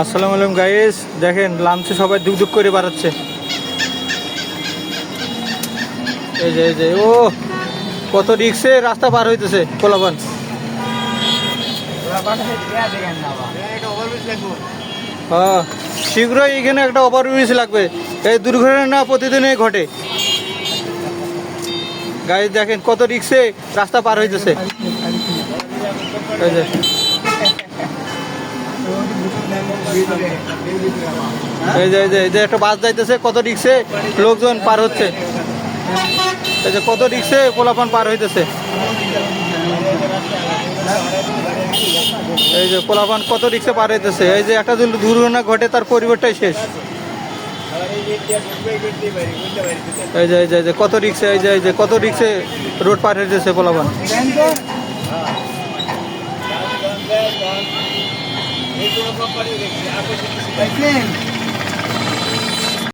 আসসালামু আলাইকুম গাইস দেখেন লাঞ্চে সবাই দুক দুক করে বাড়াচ্ছে। এই যে এই যে, ও, কত রিক্সে রাস্তা পার হইতেছে কোলাবান হ্যাঁ শীঘ্রই এখানে একটা ওভারব্রিজ লাগবে। এই দুর্ঘটনা প্রতিদিনই ঘটে। গাইস দেখেন, কত রিক্সে রাস্তা পার হইতেছে। এই যে। এই যে এই যে এই যে একটা বাস যাইতেছে, কত রিক্সে লোকজন পার হচ্ছে? এই যে কত রিক্সে পোলাপান পার হইতেছে? এই যে পোলাপান কত রিক্সে পার হইতেছে? এই যে একটা দুর্ঘটনা ঘটে, তার পরিবারটাই শেষ। এই যে এই যে এই যে কত রিক্সে এই যে এই যে কত রিক্সে রোড পার হইতেছে পোলাপান? দেখলেন